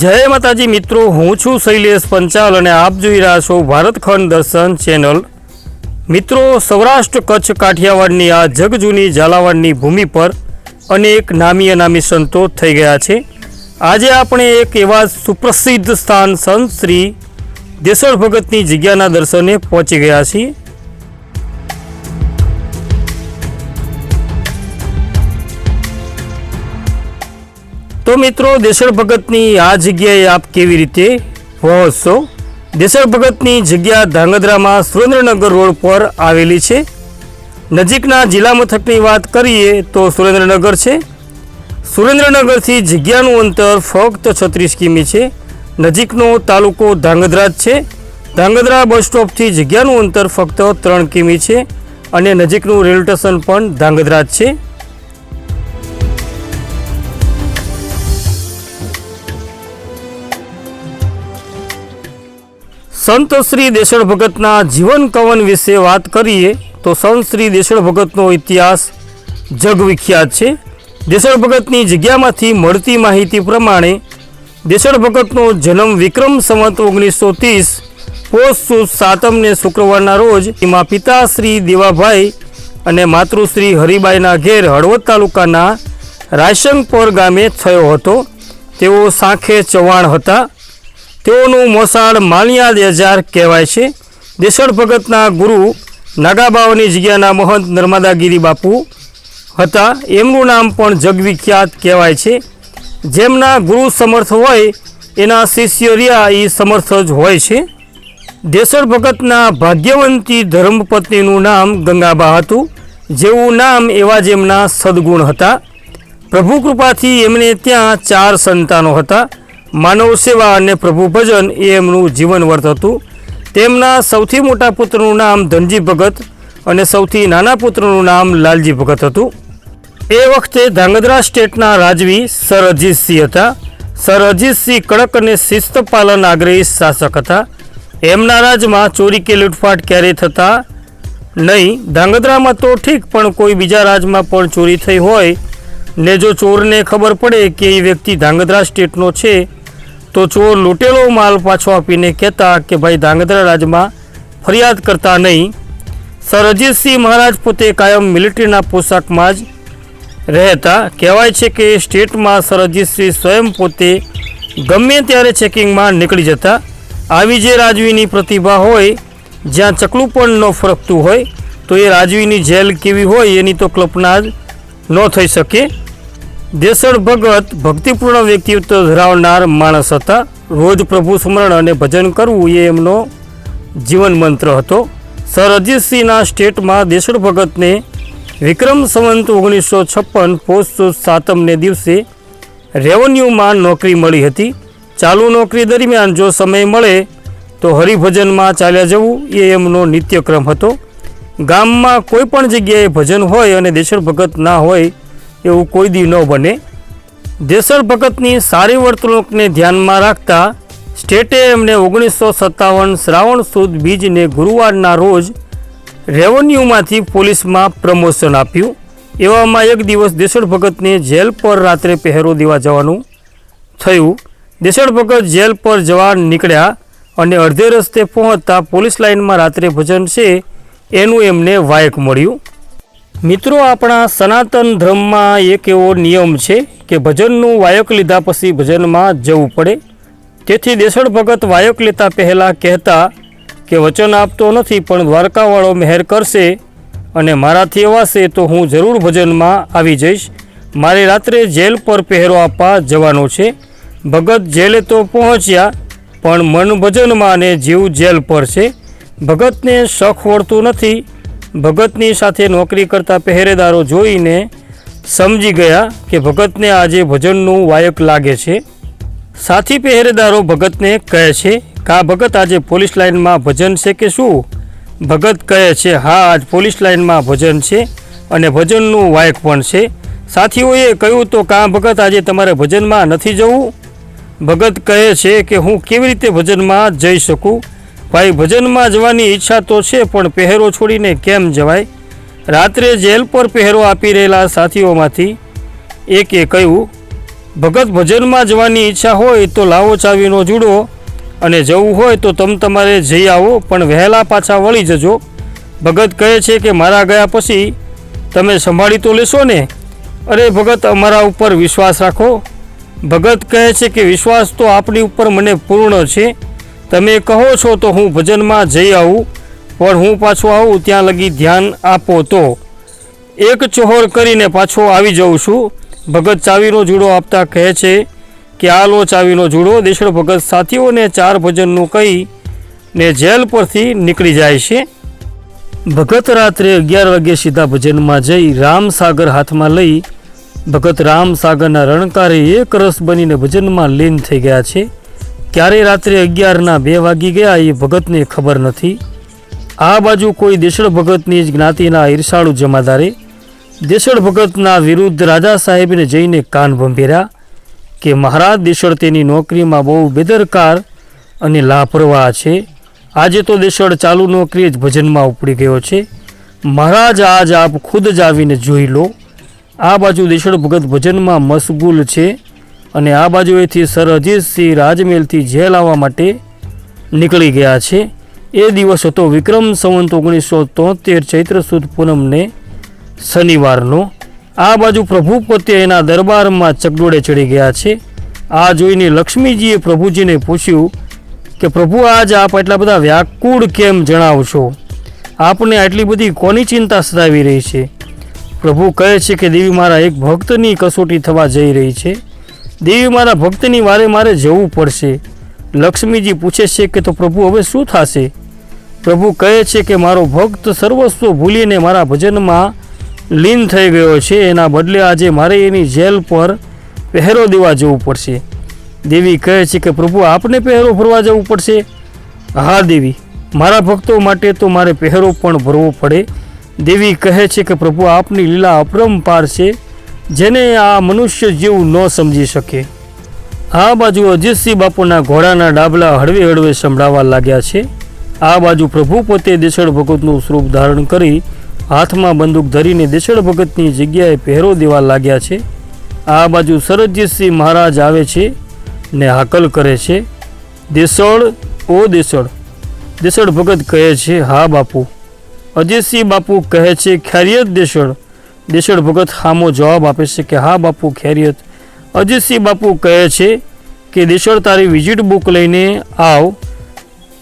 જય માતાજી મિત્રો, હું છું શૈલેષ પંચાલ અને આપ જોઈ રહ્યા છો ભારતખંડ દર્શન ચેનલ. મિત્રો, સૌરાષ્ટ્ર કચ્છ કાઠિયાવાડની આ જગજૂની ઝાલાવાડની ભૂમિ પર અનેક નામી અનામી સંતો થઈ ગયા છે. આજે આપણે એક એવા સુપ્રસિદ્ધ સ્થાન સંત શ્રી દેસળ ભગતની જગ્યાના દર્શને પહોંચી ગયા છીએ. તો મિત્રો દેસળ ભગતની આ જગ્યાએ આપ કેવી રીતે પહોંચશો? દેસળ ભગતની જગ્યા ધાંગધ્રામાં સુરેન્દ્રનગર રોડ પર આવેલી છે. નજીકના જિલ્લા મથકની વાત કરીએ તો સુરેન્દ્રનગર છે. સુરેન્દ્રનગરથી જગ્યાનું અંતર ફક્ત છત્રીસ કિમી છે. નજીકનો તાલુકો ધાંગધ્રા જ છે. ધાંગધ્રા બસ સ્ટોપથી જગ્યાનું અંતર ફક્ત ત્રણ કિમી છે અને નજીકનું રેલવે સ્ટેશન પણ ધાંગધ્રા જ છે. સંત શ્રી દેશળ ભગતના જીવન કવન વિશે વાત કરીએ, તો સંત શ્રી દેશળ ભગતનો ઇતિહાસ જગવિખ્યાત છે. દેશળ ભગતની જગ્યામાંથી મળતી માહિતી પ્રમાણે, દેશળ ભગતનો જન્મ વિક્રમ સંવત ઓગણીસો ત્રીસ, પોષ સુદ સાતમને શુક્રવારના રોજ એમાં પિતા શ્રી દેવાભાઈ અને માતૃશ્રી હરિબાઈના ઘેર હળવદ તાલુકાના રાયસંગપોર ગામે થયો હતો. તેઓ સાંખે ચવાણ હતા. તેઓનું મોસાળ માલિયા દેજાર કહેવાય છે. દેસળ ભગતના ગુરુ નાગાબાવાની જગ્યાના મહંત નર્મદાગીરી બાપુ હતા. એમનું નામ પણ જગવિખ્યાત કહેવાય છે. જેમના ગુરુ સમર્થ હોય, એના શિષ્ય રહ્યા એ સમર્થ જ હોય છે. દેસળ ભગતના ભાગ્યવંતી ધર્મપત્નીનું નામ ગંગાબા હતું. જેવું નામ એવા જ એમના સદગુણ હતા. પ્રભુ કૃપાથી એમને ત્યાં ચાર સંતાનો હતા. માનવ સેવા અને પ્રભુ ભજન એ એમનું જીવન વર્ત હતું. તેમના સૌથી મોટા પુત્રનું નામ ધનજી ભગત અને સૌથી નાના પુત્રનું નામ લાલજી ભગત હતું. એ વખતે ધાંગધ્રા સ્ટેટના રાજવી સર અજીતસિંહ હતા. સર અજીતસિંહ કડક અને શિસ્ત પાલન આગ્રહી શાસક હતા. એમના રાજમાં ચોરી કે લૂંટફાટ ક્યારેય થતા નહીં. ધાંગધ્રામાં તો ઠીક, પણ કોઈ બીજા રાજમાં પણ ચોરી થઈ હોય ને જો ચોરને ખબર પડે કે એ વ્યક્તિ ધાંગધ્રા સ્ટેટનો છે તો ચોર લૂંટેલો માલ પાછો આપીને કહેતા કે ભાઈ ધાંગધ્રા રાજમાં ફરિયાદ કરતા નહીં. સર અજીતસિંહ મહારાજ પોતે કાયમ મિલિટરીના પોશાકમાં જ રહેતા. કહેવાય છે કે સ્ટેટમાં સર અજીતસિંહ સ્વયં પોતે ગમે ત્યારે ચેકિંગમાં નીકળી જતા. આવી જે રાજવીની પ્રતિભા હોય, જ્યાં ચકલું પણ ન ફરકતું હોય, તો એ રાજવીની જેલ કેવી હોય એની તો કલ્પના જ ન થઈ શકે. દેસળ ભગત ભક્તિપૂર્ણ વ્યક્તિત્વ ધરાવનાર માણસ હતા. રોજ પ્રભુ સ્મરણ અને ભજન કરવું એ એમનો જીવન મંત્ર હતો. સર અજીતસિંહના સ્ટેટમાં દેસળ ભગતને વિક્રમ સંવંત ઓગણીસો છપ્પન પોસ્ટ સાતમને દિવસે રેવન્યુમાં નોકરી મળી હતી. ચાલુ નોકરી દરમિયાન જો સમય મળે તો હરિભજનમાં ચાલ્યા જવું એ એમનો નિત્યક્રમ હતો. ગામમાં કોઈ પણ જગ્યાએ ભજન હોય અને દેશળ ભગત ના હોય એવું કોઈ દી ન બને. દેસળ ભગતની સારી વર્તણૂકને ધ્યાનમાં રાખતા સ્ટેટે એમને ઓગણીસો સત્તાવન શ્રાવણ સુદ બીજને ગુરુવારના રોજ રેવન્યુમાંથી પોલીસમાં પ્રમોશન આપ્યું. એવામાં એક દિવસ દેસળ ભગતને જેલ પર રાત્રે પહેરો દેવા જવાનું થયું. દેસળ ભગત જેલ પર જવા નીકળ્યા અને અડધે રસ્તે પહોંચતા પોલીસ લાઇનમાં રાત્રે ભજન છે એનું એમને વાયક મળ્યું. મિત્રો, આપણા સનાતન ધર્મમાં એક એવો નિયમ છે કે ભજનનું વાયક લીધા પછી ભજનમાં જવું પડે. તેથી દેસળ ભગત વાયક લેતા પહેલાં કહેતા કે, વચન આપતો નથી, પણ દ્વારકાવાળો મહેર કરશે અને મારાથી એવાશે તો હું જરૂર ભજનમાં આવી જઈશ. મારે રાત્રે જેલ પર પહેરો આપવા જવાનો છે. ભગત જેલે તો પહોંચ્યા, પણ મન ભજનમાં અને જીવ જેલ પર છે. ભગતને શખ વળતું નથી ભગતની સાથે નોકરી કરતા પહેરેદારો જોઈને સમજી ગયા કે ભગતને આજે ભજનનું વાયક લાગે છે. સાથી પહેરેદારો ભગતને કહે છે કે ભગત આજે પોલીસ લાઇનમાં ભજન છે કે શું? ભગત કહે છે, હા, આજ પોલીસ લાઇનમાં ભજન છે અને ભજનનું વાયક પણ છે. સાથીઓએ કહ્યું, તો કા ભગત આજે તમારે ભજનમાં નથી જવું? ભગત કહે છે કે, હું કેવી રીતે ભજનમાં જઈ શકું? ભાઈ, ભજનમાં જવાની ઈચ્છા તો છે, પણ પહેરો છોડીને કેમ જવાય? રાત્રે જેલ પર પહેરો આપી રહેલા સાથીઓમાંથી એકે કહ્યું, ભગત, ભજનમાં જવાની ઈચ્છા હોય તો લાવો ચાવીનો જુડો અને જવું હોય તો તમ તમારે જઈ આવો, પણ વહેલા પાછા વળી જજો. ભગત કહે છે કે, મારા ગયા પછી તમે સંભાળી તો લેશો ને? અરે ભગત, અમારા ઉપર વિશ્વાસ રાખો. ભગત કહે છે કે, વિશ્વાસ તો આપણી ઉપર મને પૂર્ણ છે તમે કહો છો તો હું ભજનમાં જઈ આવું, પણ હું પાછો આવું ત્યાં લગી ધ્યાન આપો તો. એક ચોહોર કરીને પાછો આવી જાઉં છું. ભગત ચાવીનો જુડો આપતા કહે છે કે આ લો ચાવીનો જુડો. દેશળ ભગત સાથીઓને ચાર ભજનનું કહી ને જેલ પરથી નીકળી જાય છે. ભગત રાત્રે અગિયાર વાગે સીધા ભજનમાં જઈ રામસાગર હાથમાં લઈ ભગત રામસાગરના રણકારે એક રસ બનીને ભજનમાં લીન થઈ ગયા છે. ક્યારે રાત્રે અગિયારના બે વાગી ગયા એ ભગતને ખબર નથી. આ બાજુ કોઈ દેશળ ભગતની જ જ્ઞાતિના ઈર્ષાળુ જમાદારે દેશળ ભગતના વિરુદ્ધ રાજા સાહેબને જઈને કાન ભંભેર્યા કે, મહારાજ, દેશળ તેની નોકરીમાં બહુ બેદરકાર અને લાપરવાહ છે. આજે તો દેશળ ચાલુ નોકરી જ ભજનમાં ઉપડી ગયો છે. મહારાજ, આજ આપ ખુદ જ આવીને જોઈ લો. આ બાજુ દેશળ ભગત ભજનમાં મશગુલ છે. અને આ બાજુએથી સર અજીતસિંહ રાજમહેલથી જેલ આવવા માટે નીકળી ગયા છે. એ દિવસ હતો વિક્રમ સંવંત ઓગણીસો તોતેર ચૈત્ર સુદ પૂનમને શનિવારનો. આ બાજુ પ્રભુ પોતે એના દરબારમાં ચકડોળે ચડી ગયા છે. આ જોઈને લક્ષ્મીજીએ પ્રભુજીને પૂછ્યું કે, પ્રભુ, આજ આપ એટલા બધા વ્યાકુળ કેમ જણાવશો આપને આટલી બધી કોની ચિંતા સતાવી રહી છે? પ્રભુ કહે છે કે, દેવી મારા એક ભક્તની કસોટી થવા જઈ રહી છે. દેવી મારા ભક્તની વારે મારે જવું પડશે. લક્ષ્મીજી પૂછે છે કે તો પ્રભુ, હવે શું થશે? પ્રભુ કહે છે કે મારો ભક્ત સર્વસ્વ ભૂલીને મારા ભજનમાં લીન થઈ ગયો છે. એના બદલે આજે મારે એની જેલ પર પહેરો દેવા જવું પડશે. દેવી કહે છે કે પ્રભુ, આપને પહેરો ભરવા જવું પડશે? હા દેવી, મારા ભક્તો માટે તો મારે પહેરો પણ ભરવો પડે. દેવી કહે છે કે પ્રભુ, આપની લીલા અપરંપાર છે. જેને આ મનુષ્ય જેવું ન સમજી શકે. આ બાજુ અજીતસિંહ બાપુના ઘોડાના ડાબલા હળવે હળવે સંભળાવા લાગ્યા છે. આ બાજુ પ્રભુ પોતે દેશળ ભગતનું સ્વરૂપ ધારણ કરી હાથમાં બંદૂક ધરીને દેશળ ભગતની જગ્યાએ પહેરો દેવા લાગ્યા છે. આ બાજુ સરજીતસિંહ મહારાજ આવે છે ને હાકલ કરે છે. દેસળ ઓ દેસળ દેસળ ભગત કહે છે, હા બાપુ. અજયસિંહ બાપુ કહે છે ખેરિયત દેસળ દેસળ ભગત હામો જવાબ આપે છે કે, હા બાપુ, ખેરિયત. અજીતસિંહ બાપુ કહે છે કે દેશળ તારી વિઝિટ બુક લઈને આવ.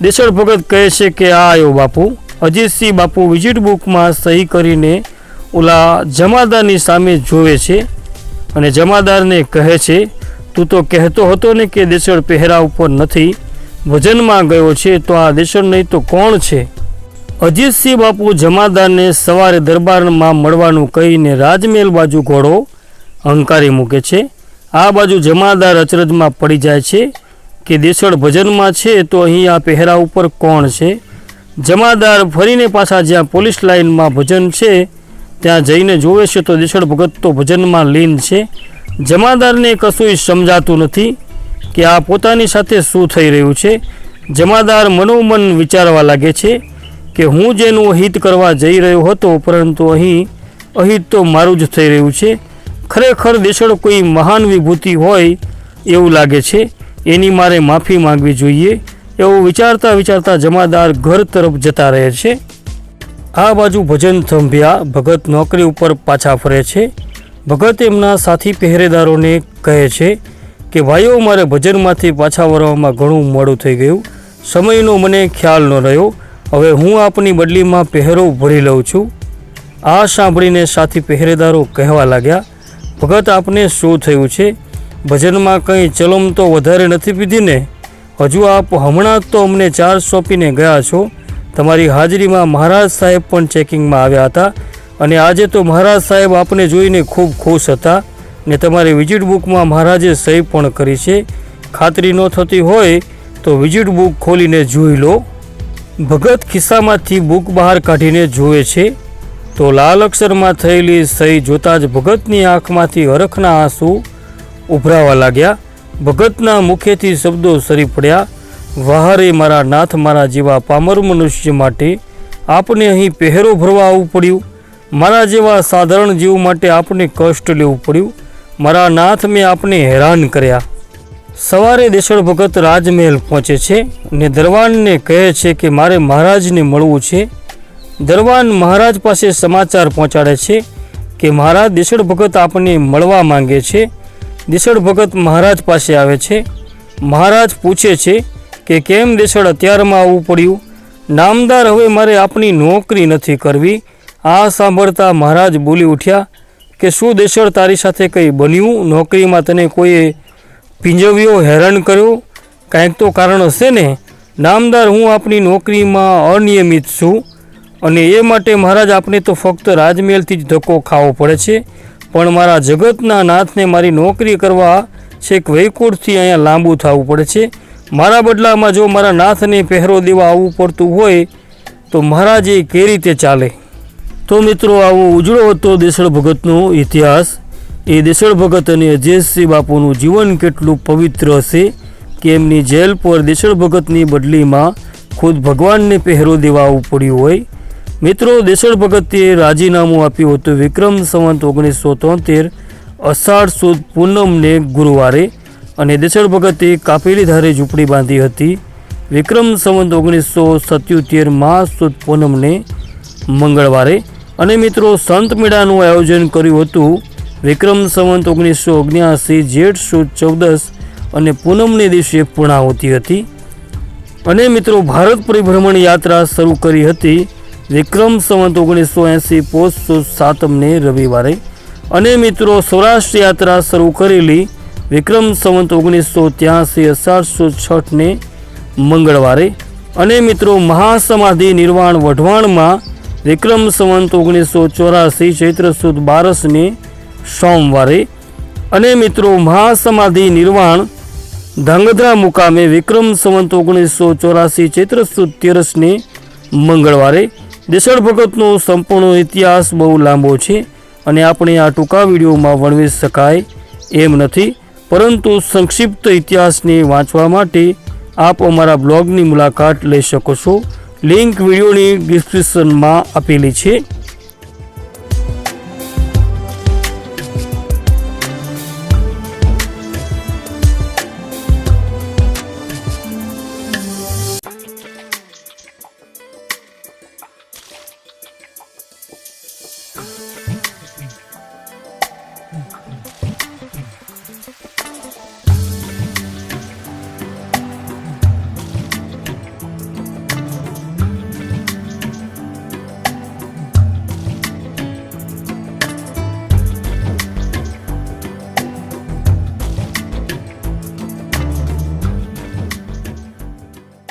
દેશળ ભગત કહે છે કે આ આવ્યો બાપુ. અજીતસિંહ બાપુ વિઝિટ બુકમાં સહી કરીને ઓલા જમાદારની સામે જોવે છે અને જમાદારને કહે છે, તું તો કહેતો હતો ને કે દેશળ પહેરા ઉપર નથી વજનમાં ગયો છે, તો આ દેશળ નહીં તો કોણ છે? અજીતસિંહ બાપુ જમાદારને સવારે દરબારમાં મળવાનું કહીને રાજમહેલ બાજુ ઘોડો હંકારી મૂકે છે. આ બાજુ જમાદાર અચરજમાં પડી જાય છે કે દેસળ ભજનમાં છે તો અહીં આ પહેરા ઉપર કોણ છે? જમાદાર ફરીને પાછા જ્યાં પોલીસ લાઇનમાં ભજન છે, ત્યાં જઈને જોવે છે તો દેસળ ભગત તો ભજનમાં લીન છે. જમાદારને કશું સમજાતું નથી કે આ પોતાની સાથે શું થઈ રહ્યું છે. જમાદાર મનોમન વિચારવા લાગે છે. કે હું જેનું હિત કરવા જઈ રહ્યો હતો, પરંતુ અહીં અહિત તો મારું જ થઈ રહ્યું છે. ખરેખર દેશળ કોઈ મહાન વિભૂતિ હોય એવું લાગે છે. એની મારે માફી માંગવી જોઈએ. એવું વિચારતા વિચારતા જમાદાર ઘર તરફ જતા રહે છે. આ બાજુ ભજન થંભ્યા, ભગત નોકરી ઉપર પાછા ફરે છે. ભગત એમના સાથી પહેરેદારોને કહે છે કે, ભાઈઓ, મારે ભજનમાંથી પાછા વળવામાં ઘણું મોડું થઈ ગયું. સમયનો મને ખ્યાલ ન રહ્યો. હવે હું આપની બદલીમાં પહેરો ભરી લઉં છું. આ સાંભળીને સાથી પહેરેદારો કહેવા લાગ્યા, ભગત, આપને શું થયું છે? ભજનમાં કંઈ ચલમ તો વધારે નથી પીધીને હજુ આપ હમણાં તો અમને ચાર્જ સોંપીને ગયા છો. તમારી હાજરીમાં મહારાજ સાહેબ પણ ચેકિંગમાં આવ્યા હતા અને આજે તો મહારાજ સાહેબ આપને જોઈને ખૂબ ખુશ હતા ને તમારી વિઝિટ બુકમાં મહારાજે સહી પણ કરી છે. ખાતરી ન થતી હોય તો વિઝિટ બુક ખોલીને જોઈ લો. ભગત ખિસ્સામાંથી બુક બહાર કાઢીને જુએ છે, તો લાલ અક્ષરમાં થયેલી સહી જોતાં જ ભગતની આંખમાંથી હરખના આંસુ ઉભરાવા લાગ્યા. ભગતના મુખેથી શબ્દો સરી પડ્યા વહારે મારા નાથ, મારા જેવા પામર મનુષ્ય માટે આપને અહીં પહેરો ભરવા આવવું પડ્યું. મારા જેવા સાધારણ જીવ માટે આપને કષ્ટ લેવું પડ્યું. મારા નાથ મેં આપને હેરાન કર્યા. સવારે દેશળ ભગત રાજમહેલ પહોંચે છે ને દરવાનને કહે છે કે મારે મહારાજને મળવું છે. દરવાન મહારાજ પાસે સમાચાર પહોંચાડે છે કે મહારાજ દેશળ ભગત આપને મળવા માંગે છે. દેશળ ભગત મહારાજ પાસે આવે છે. મહારાજ પૂછે છે કે કેમ દેશળ અત્યારમાં આવવું પડ્યું? નામદાર હવે મારે આપની નોકરી નથી કરવી. આ સાંભળતા મહારાજ બોલી ઉઠ્યા કે શું દેશળ તારી સાથે કંઈ બન્યું? નોકરીમાં તને કોઈએ પીંજવ્યો હેરાન કર્યો. કાંઈક તો કારણ હશે ને. નામદાર, હું આપની નોકરીમાં અનિયમિત છું અને એ માટે મહારાજ આપને તો ફક્ત રાજમહેલથી જ ધક્કો ખાવો પડે છે. પણ મારા જગતના નાથને મારી નોકરી કરવા છેક વૈકુંઠથી અહીંયા લાંબુ થવું પડે છે. મારા બદલામાં જો મારા નાથને પહેરો દેવા આવવું પડતું હોય, તો મહારાજ એ કે રીતે ચાલે? તો મિત્રો, આવો ઉજળો હતો દેશળ ભગતનો ઇતિહાસ. એ દેશળ ભગત અને અજયસિંહ બાપુનું જીવન કેટલું પવિત્ર હશે કે એમની જેલ પર દેશળ ભગતની બદલીમાં ખુદ ભગવાનને પહેરો દેવા પડ્યું હોય? મિત્રો, દેશળ ભગતે રાજીનામું આપ્યું હતું વિક્રમ સંવંત ઓગણીસો તોતેર અષાઢ સુદ પૂનમને ગુરુવારે અને દેશળ ભગતે કાપેલી ધારે ઝૂંપડી બાંધી હતી. વિક્રમ સંવંત ઓગણીસો સત્યોતેર માસ સુદ પૂનમને મંગળવારે અને મિત્રો, સંત મેળાનું આયોજન કર્યું હતું વિક્રમ સંવંત ઓગણીસો ઓગણ્યાસી, જેઠ સુદ ચૌદસ અને પૂનમને દિવસે પૂર્ણાહુતિ હતી. અને મિત્રો, ભારત પરિભ્રમણ યાત્રા શરૂ કરી હતી વિક્રમ સંવંત ઓગણીસો એંસી, પોષ સુદ સાતમને રવિવારે. અને મિત્રો, સૌરાષ્ટ્ર યાત્રા શરૂ કરેલી વિક્રમ સંવંત ઓગણીસો ત્યાંસી સુદ છઠને મંગળવારે. અને મિત્રો, મહાસમાધિ નિર્વાણ વઢવાણમાં વિક્રમ સંવંત ઓગણીસો ચોરાસી, ચૈત્ર સુદ બારસને સોમવારે અને મિત્રો મહાસમાધિ નિર્વાણ ધાંગધ્રા મુકામે વિક્રમ સંવંત ઓગણીસો ચોરાસી ચૈત્ર સુદ તેરસને મંગળવારે દેશળ ભગતનો સંપૂર્ણ ઇતિહાસ બહુ લાંબો છે અને આપણે આ ટૂંકા વિડીયોમાં વર્ણવી શકાય એમ નથી, પરંતુ સંક્ષિપ્ત ઇતિહાસને વાંચવા માટે આપ અમારા બ્લોગની મુલાકાત લઈ શકો છો. લિંક વિડીયોની ડિસ્ક્રિપ્શનમાં આપેલી છે.